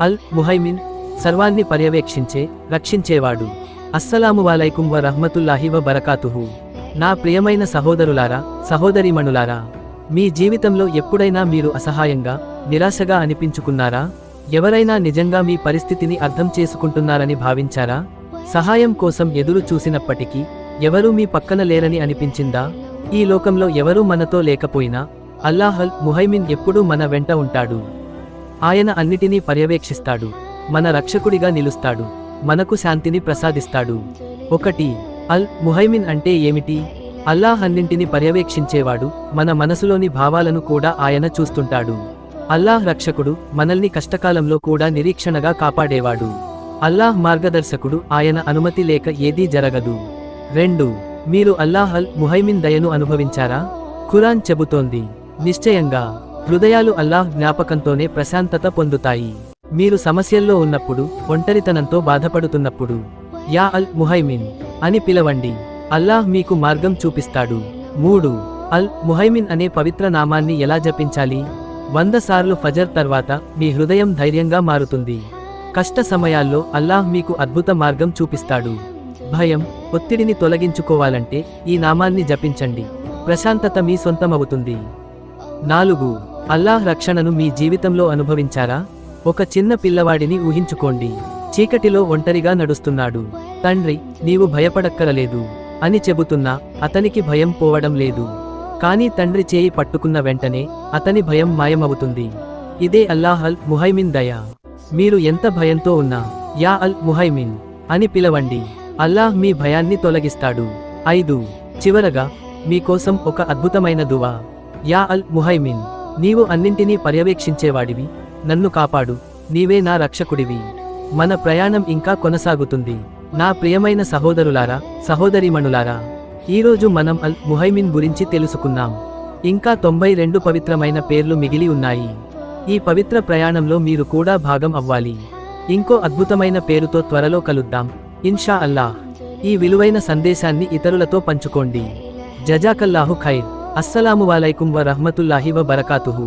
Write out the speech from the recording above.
అల్ ముహైమిన్ సర్వాన్ని పర్యవేక్షించే రక్షించేవాడు. అస్సలాము వాలైకుం వ రహ్మతుల్లాహి వ బరకాతుహు నా ప్రియమైన సహోదరులారా సహోదరిమణులారా మీ జీవితంలో ఎప్పుడైనా మీరు అసహాయంగా నిరాశగా అనిపించుకున్నారా? ఎవరైనా నిజంగా మీ పరిస్థితిని అర్థం చేసుకుంటున్నారని భావించారా? సహాయం కోసం ఎదురు చూసినప్పటికీ ఎవరూ మీ పక్కన లేరని అనిపించిందా? ఈ లోకంలో ఎవరూ మనతో లేకపోయినా అల్లాహల్ ముహైమిన్ ఎప్పుడూ మన వెంట ఉంటాడు. ఆయన అన్నిటినీ పర్యవేక్షిస్తాడు. మన రక్షకుడిగా నిలుస్తాడు. మనకు శాంతిని ప్రసాదిస్తాడు. ఒకటి అల్ ముహైమిన్ అంటే ఏమిటి? అల్లాహ్ అన్నింటిని పర్యవేక్షించేవాడు మన మనసులోని భావాలను కూడా ఆయన చూస్తుంటాడు. అల్లాహ్ రక్షకుడు మనల్ని కష్టకాలంలో కూడా నిరీక్షణగా కాపాడేవాడు. అల్లాహ్ మార్గదర్శకుడు ఆయన అనుమతి లేక ఏదీ జరగదు. రెండు మీరు అల్లాహ్ అల్ ముహైమిన్ దయను అనుభవించారా? ఖురాన్ చెబుతోంది. నిశ్చయంగా హృదయాలు అల్లాహ్ జ్ఞాపకంతోనే ప్రశాంతత పొందుతాయి. మీరు సమస్యల్లో ఉన్నప్పుడు ఒంటరితనంతో బాధపడుతున్నప్పుడు యా అల్ ముహైమిన్ అని పిలవండి. అల్లాహ్ మీకు మార్గం చూపిస్తాడు. మూడు అల్ ముహైమిన్ అనే పవిత్ర నామాన్ని ఎలా జపించాలి? వంద సార్లు ఫజర్ తర్వాత మీ హృదయం ధైర్యంగా మారుతుంది. కష్ట సమయాల్లో అల్లాహ్ మీకు అద్భుత మార్గం చూపిస్తాడు. భయం ఒత్తిడిని తొలగించుకోవాలంటే ఈ నామాన్ని జపించండి. ప్రశాంతత మీ సొంతమవుతుంది. నాలుగు అల్లాహ్ రక్షణను మీ జీవితంలో అనుభవించారా? ఒక చిన్న పిల్లవాడిని ఊహించుకోండి. చీకటిలో ఒంటరిగా నడుస్తున్నాడు. తండ్రి నీవు భయపడక్కరలేదు అని చెబుతున్నా అతనికి భయం పోవడం లేదు. కానీ తండ్రి చేయి పట్టుకున్న వెంటనే అతని భయం మాయమవుతుంది. ఇదే అల్లాహ్ అల్ ముహైమిన్ దయా. మీరు ఎంత భయంతో ఉన్నా యా అల్ ముహైమిన్ అని పిలవండి. అల్లాహ్ మీ భయాన్ని తొలగిస్తాడు. ఐదు. చివరగా మీకోసం ఒక అద్భుతమైన దువా. యా అల్ ముహైమిన్. నీవు అన్నింటినీ పర్యవేక్షించేవాడివి. నన్ను కాపాడు. నీవే నా రక్షకుడివి. మన ప్రయాణం ఇంకా కొనసాగుతుంది. నా ప్రియమైన సహోదరులారా సహోదరిమణులారా ఈరోజు మనం అల్ ముహైమిన్ గురించి తెలుసుకున్నాం. ఇంకా తొంభై రెండు పవిత్రమైన పేర్లు మిగిలి ఉన్నాయి. ఈ పవిత్ర ప్రయాణంలో మీరు కూడా భాగం అవ్వాలి. ఇంకో అద్భుతమైన పేరుతో త్వరలో కలుద్దాం. ఇన్షా అల్లాహ్. ఈ విలువైన సందేశాన్ని ఇతరులతో పంచుకోండి. జజాకల్లాహు ఖైర్. అస్సలాము వాలైకుం వ రహ్మతుల్లాహి వ బరకాతుహు